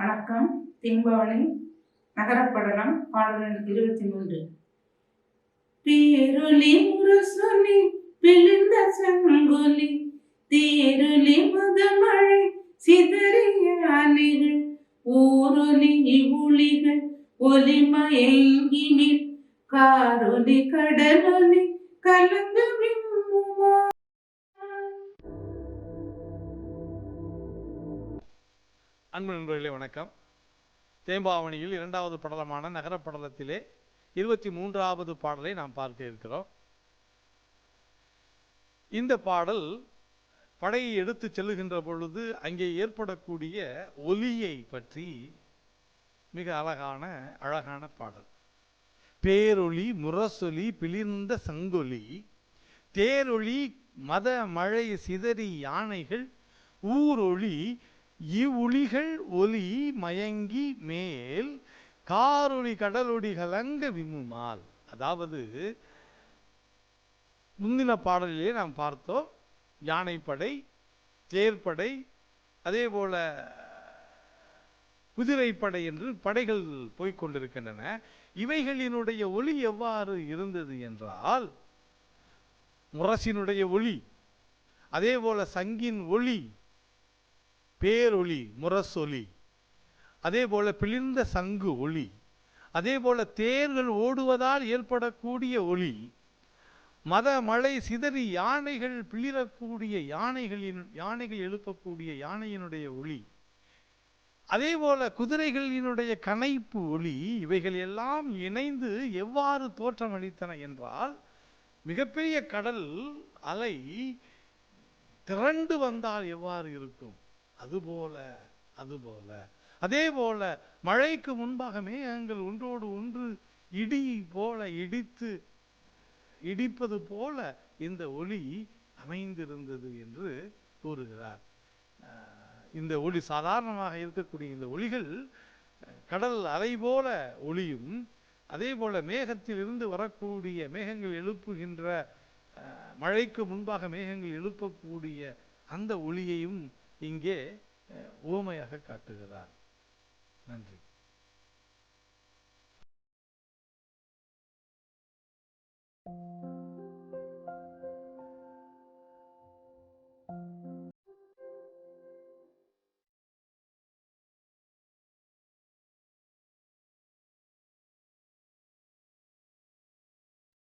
வணக்கம். திம்பவனை நகரப்படலம் பாடல் இருபத்தி மூன்று. பேரொலி முரசொலி பிழிந்த சங்கொலி. தேருளி முதமழை சிதறிய அலைகள். ஊரொலி இவுளிகள் ஒலிமயங்கினில் காரொலி கடலொலி கலந்து விம்முவா அன்பு நண்பர்களே வணக்கம். தேம்பாவணியில் இரண்டாவது படலமான நகரப்படலத்திலே இருபத்தி மூன்றாவது பாடலை நாம் பார்க்க இருக்கிறோம். இந்த பாடல் படையை எடுத்து செல்லுகின்ற பொழுது அங்கே ஏற்படக்கூடிய ஒலியை பற்றி மிக அழகான அழகான பாடல். பேரொளி முரசொலி பிளிர்ந்த சங்கொலி தேரொளி மத மழை சிதறி யானைகள் ஊரொளி இவ்வுளிகள் ஒலி மயங்கி மேல் காரொளி கடலொடி கலங்க விம்முமால். அதாவது முந்தின பாடலிலே நாம் பார்த்தோம் யானைப்படை தேர்ப்படை அதே போல குதிரைப்படை என்று படைகள் போய்கொண்டிருக்கின்றன இவைகளினுடைய ஒளி எவ்வாறு இருந்தது என்றால் முரசினுடைய ஒளி அதே போல சங்கின் ஒளி பேரொளி முரசொலி. அதே போல பிளிர்ந்த சங்கு ஒளி. அதே போல தேர்கள் ஓடுவதால் ஏற்படக்கூடிய ஒளி. மத மழை சிதறி யானைகள் பிளிரக்கூடிய யானைகளின் யானைகள் எழுப்பக்கூடிய யானையினுடைய ஒளி. அதே போல குதிரைகளினுடைய கனைப்பு ஒளி. இவைகள் எல்லாம் இணைந்து எவ்வாறு தோற்றமளித்தன என்றால் மிகப்பெரிய கடல் அலை திரண்டு வந்தால் எவ்வாறு இருக்கும்? அதுபோல அதுபோல. அதே போல மழைக்கு முன்பாக மேகங்கள் ஒன்றோடு ஒன்று இடி போல இடித்து இடிப்பது போல இந்த ஒளி அமைந்திருந்தது என்று கூறுகிறார். இந்த ஒளி சாதாரணமாக இருக்கக்கூடிய இந்த ஒளிகள் கடல் அலை போல ஒளியும் அதே போல மேகத்தில் இருந்து வரக்கூடிய மேகங்கள் எழுப்புகின்ற அஹ், மழைக்கு முன்பாக மேகங்கள் எழுப்பக்கூடிய அந்த ஒளியையும் இங்கே ஊமையாக காட்டுகிறார். நன்றி.